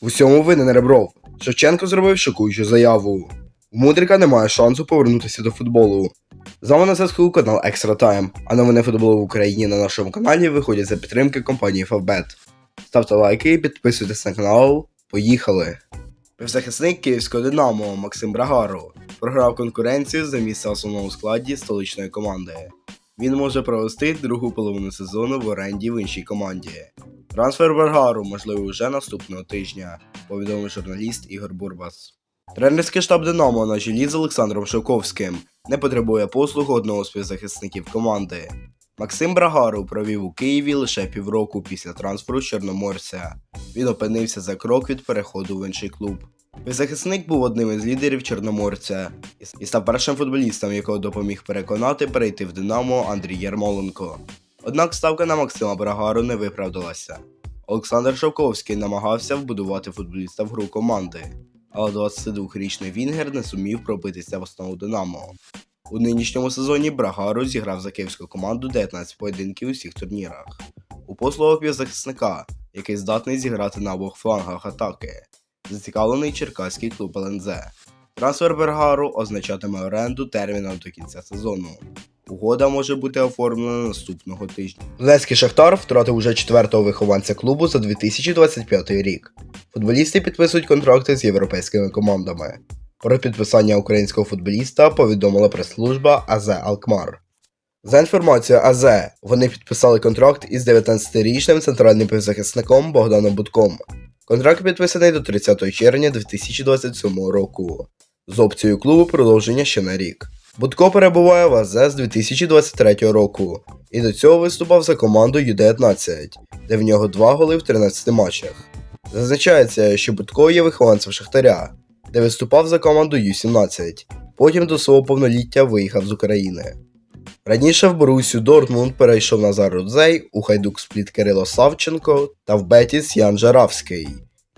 В усьому винен Ребров. Шевченко зробив шокуючу заяву. У Мудрика немає шансу повернутися до футболу. З вами на зв'язку канал Extra Time, а новини футболу в Україні на нашому каналі виходять за підтримки компанії Favbet. Ставте лайки, підписуйтесь на канал. Поїхали! Півзахисник київського Динамо Максим Брагару програв конкуренцію за місце основному складі столичної команди. Він може провести другу половину сезону в оренді в іншій команді. Трансфер Брагару можливий вже наступного тижня, повідомив журналіст Ігор Бурбас. Тренерський штаб Динамо на чолі з Олександром Шовковським не потребує послуг одного з співзахисників команди. Максим Брагару провів у Києві лише півроку після трансферу Чорноморця. Він опинився за крок від переходу в інший клуб. Півзахисник був одним із лідерів Чорноморця і став першим футболістом, якого допоміг переконати перейти в Динамо Андрій Ярмоленко. Однак ставка на Максима Брагару не виправдалася. Олександр Шовковський намагався вбудувати футболіста в гру команди, але 22-річний Вінгер не сумів пробитися в основу Динамо. У нинішньому сезоні Брагару зіграв за київську команду 19 поєдинків у всіх турнірах. У послугах півзахисника, який здатний зіграти на обох флангах атаки, зацікавлений черкаський клуб ЛНЗ. Трансфер Бергару означатиме оренду терміном до кінця сезону. Угода може бути оформлена наступного тижня. Донецький Шахтар втратив уже четвертого вихованця клубу за 2025 рік. Футболісти підписують контракти з європейськими командами. Про підписання українського футболіста повідомила прес-служба АЗ Алкмар. За інформацією АЗ, вони підписали контракт із 19-річним центральним півзахисником Богданом Будком. Контракт підписаний до 30 червня 2027 року з опцією клубу продовження ще на рік. Будко перебуває в АЗ з 2023 року і до цього виступав за команду Ю-19, де в нього два голи в 13 матчах. Зазначається, що Будко є вихованцем Шахтаря, де виступав за команду Ю-17, потім до свого повноліття виїхав з України. Раніше в Борусю Дортмунд перейшов Назар Рудзей, у Хайдук Спліт Кирило Савченко та в Бетіс Ян Жаравський.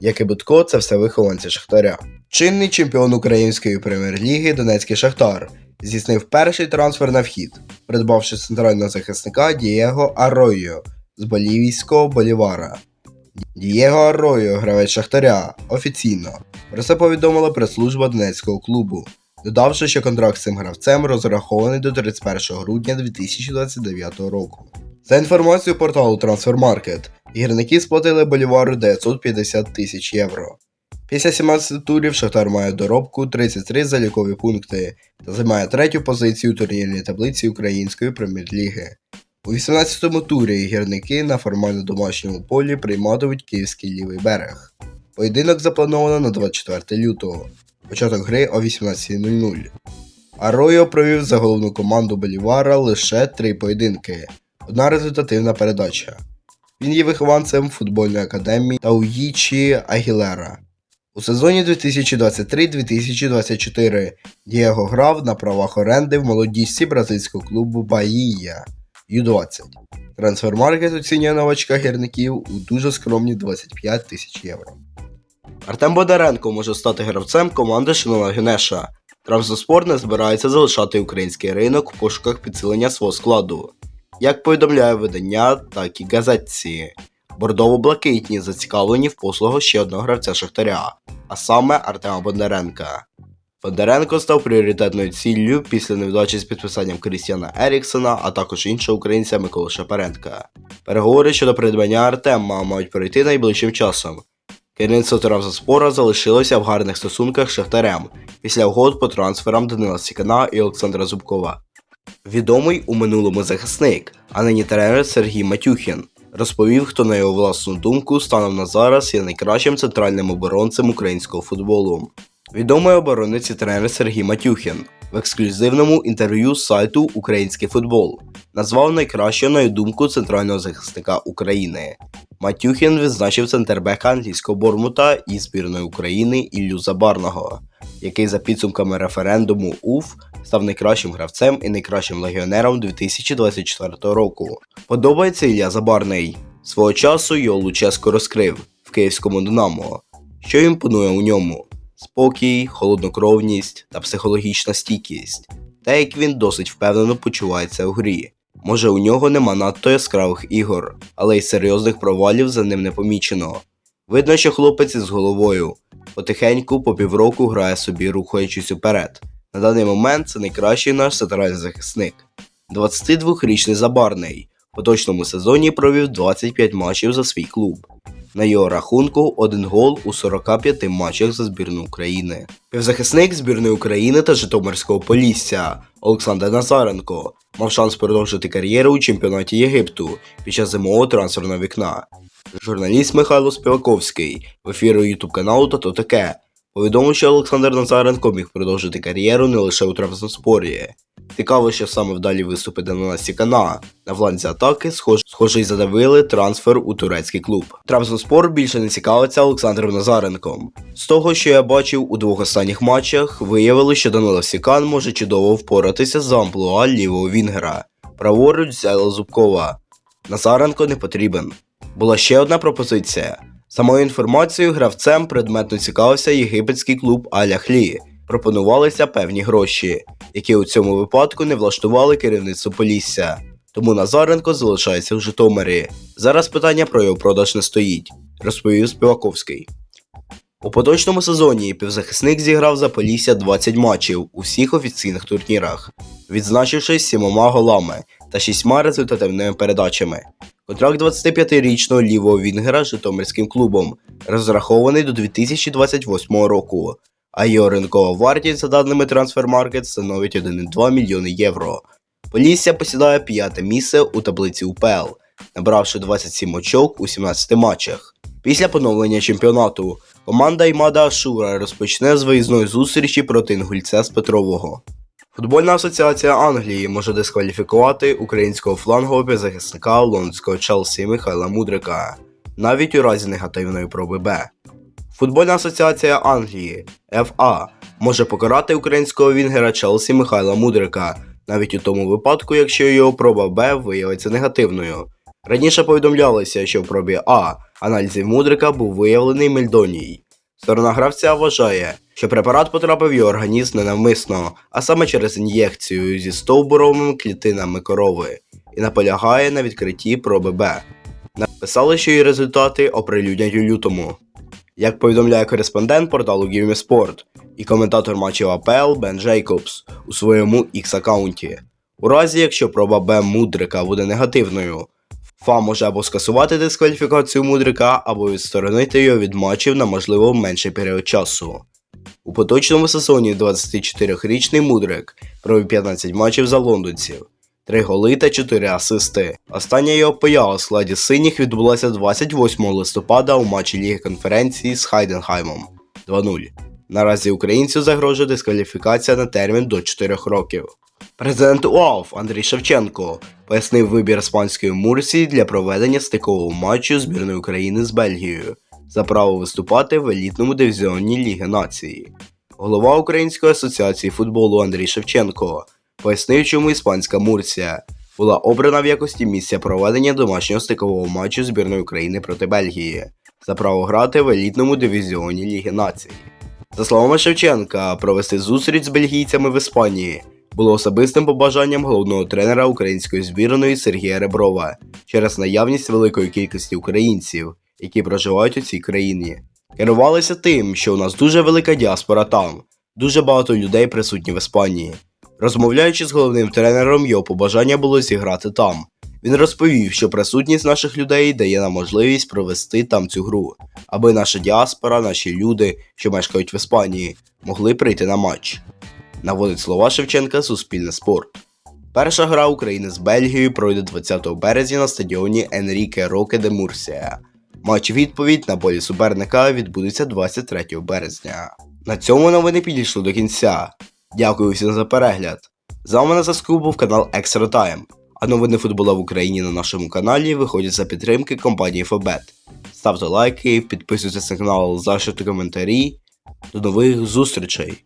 Як і Будко, це все вихованці Шахтаря. Чинний чемпіон української прем'єр-ліги Донецький Шахтар здійснив перший трансфер на вхід, придбавши центрального захисника Дієго Аройо з болівійського Болівара. Дієго Аройо, гравець Шахтаря, офіційно. Про це повідомила прес-служба Донецького клубу, додавши, що контракт з цим гравцем розрахований до 31 грудня 2029 року. За інформацією порталу Transfermarkt, гірники сплатили Болівару 950 тисяч євро. Після 17 турів Шахтар має доробку 33 залікові пункти та займає третю позицію у турнірній таблиці Української прем'єр-ліги. У 18-му турі гірники на формально домашньому полі прийматимуть Київський лівий берег. Поєдинок заплановано на 24 лютого, початок гри о 18.00. Аройо провів за головну команду Болівара лише три поєдинки, одна результативна передача. Він є вихованцем футбольної академії Тауїчі Агілера. У сезоні 2023-2024 Дієго грав на правах оренди в молодіжці бразильського клубу Баїя Ю-20. Трансфермаркет оцінює новачка гірників у дуже скромні 25 тисяч євро. Артем Бондаренко може стати гравцем команди Шинона Гюнеша. Трамсоспорт не збирається залишати український ринок в пошуках підсилення свого складу. Як повідомляє видання, так і газетці. Бордово-блакитні зацікавлені в послугах ще одного гравця Шахтаря, а саме Артема Бондаренка. Бондаренко став пріоритетною ціллю після невдачі з підписанням Крістіана Еріксона, а також іншого українця Миколи Шапаренка. Переговори щодо придбання Артема мають пройти найближчим часом. Керівництво Травзаспора залишилося в гарних стосунках з Шахтарем після угод по трансферам Данила Сікана і Олександра Зубкова. Відомий у минулому захисник, а нині тренер Сергій Матюхін, розповів, хто на його власну думку станом на зараз є найкращим центральним оборонцем українського футболу. Відомий оборонець і тренер Сергій Матюхін в ексклюзивному інтерв'ю з сайту Український футбол назвав найкращого, на його думку, центрального захисника України. Матюхін відзначив центрбека англійського Бормута і збірної України Іллю Забарного, який за підсумками референдуму УФ став найкращим гравцем і найкращим легіонером 2024 року. Подобається Ілля Забарний. Свого часу його Луческо розкрив в київському Динамо, що імпонує у ньому спокій, холоднокровність та психологічна стійкість, та як він досить впевнено почувається у грі. Може, у нього нема надто яскравих ігор, але й серйозних провалів за ним не помічено. Видно, що хлопець із головою. Потихеньку, по півроку грає собі, рухаючись уперед. На даний момент це найкращий наш центральний захисник. 22-річний забарний. В поточному сезоні провів 25 матчів за свій клуб. На його рахунку один гол у 45 матчах за збірну України. Півзахисник збірної України та Житомирського Полісся Олександр Назаренко мав шанс продовжити кар'єру у чемпіонаті Єгипту під час зимового трансферного вікна. Журналіст Михайло Співаковський в ефіру ютуб каналу та то таке повідомив, що Олександр Назаренко міг продовжити кар'єру не лише у Трабзонспорі. Цікаво, що саме вдалі виступи Даниласі Кана на фланзі атаки схож, схоже й задавили трансфер у турецький клуб. Трабзонспор більше не цікавиться Олександром Назаренком. З того, що я бачив у двох останніх матчах, виявилось, що Данило Сікан може чудово впоратися з амплуа лівого Вінгера. Праворуч взяла Зубкова. Назаренко не потрібен. Була ще одна пропозиція. Самою інформацією гравцем предметно цікавився єгипетський клуб Аляхлі. Пропонувалися певні гроші, які у цьому випадку не влаштували керівництво Полісся. Тому Назаренко залишається в Житомирі. Зараз питання про його продаж не стоїть, розповів Співаковський. У поточному сезоні півзахисник зіграв за Полісся 20 матчів у всіх офіційних турнірах, відзначившись сімома голами та шістьма результативними передачами. Контракт 25-річного лівого Вінгера з Житомирським клубом розрахований до 2028 року, а його ринкова вартість, за даними Transfermarkt, становить 1,2 мільйони євро. Полісся посідає п'яте місце у таблиці УПЛ, набравши 27 очок у 17 матчах. Після поновлення чемпіонату команда Імада Ашура розпочне з виїзної зустрічі проти інгульця з Петрового. Футбольна асоціація Англії може дискваліфікувати українського флангового півзахисника лондонського Челсі Михайла Мудрика, навіть у разі негативної проби Б. Футбольна асоціація Англії FA може покарати українського вінгера Челсі Михайла Мудрика, навіть у тому випадку, якщо його проба Б виявиться негативною. Раніше повідомлялося, що в пробі А аналізів Мудрика був виявлений мельдоній. Сторона гравця вважає, що препарат потрапив його організм ненавмисно, а саме через ін'єкцію зі стовбуровими клітинами корови, і наполягає на відкритті проби Б. Написали, що її результати оприлюднять у лютому. Як повідомляє кореспондент порталу GiveMeSport і коментатор матчів АПЛ Бен Джейкобс у своєму X-аккаунті. У разі, якщо проба Б Мудрика буде негативною, ФА може або скасувати дискваліфікацію Мудрика, або відсторонити його від матчів на можливо менший період часу. У поточному сезоні 24-річний Мудрик провів 15 матчів за лондонців, 3 голи та 4 асисти. Остання його поява у складі синіх відбулася 28 листопада у матчі Ліги конференції з Хайденхаймом 2-0. Наразі українцю загрожує дискваліфікація на термін до 4 років. Президент УАФ Андрій Шевченко пояснив вибір іспанської Мурсії для проведення стикового матчу збірної України з Бельгією за право виступати в елітному дивізіоні Ліги Нації. Голова Української асоціації футболу Андрій Шевченко пояснив, чому іспанська Мурсія була обрана в якості місця проведення домашнього стикового матчу збірної України проти Бельгії за право грати в елітному дивізіоні Ліги Націй. За словами Шевченка, провести зустріч з бельгійцями в Іспанії було особистим побажанням головного тренера української збірної Сергія Реброва через наявність великої кількості українців, які проживають у цій країні. Керувалися тим, що у нас дуже велика діаспора там, дуже багато людей присутні в Іспанії. Розмовляючи з головним тренером, його побажання було зіграти там. Він розповів, що присутність наших людей дає нам можливість провести там цю гру, аби наша діаспора, наші люди, що мешкають в Іспанії, могли прийти на матч. Наводить слова Шевченка Суспільне спорт. Перша гра України з Бельгією пройде 20 березня на стадіоні Енріке Роке де Мурсія. Матч відповідь на полі суперника відбудеться 23 березня. На цьому новини підійшли до кінця. Дякую всім за перегляд. З вами на зв'язку був канал Extra Time, а новини футбола в Україні на нашому каналі виходять за підтримки компанії Фобет. Ставте лайки, підписуйтесь на канал, залишайте коментарі. До нових зустрічей!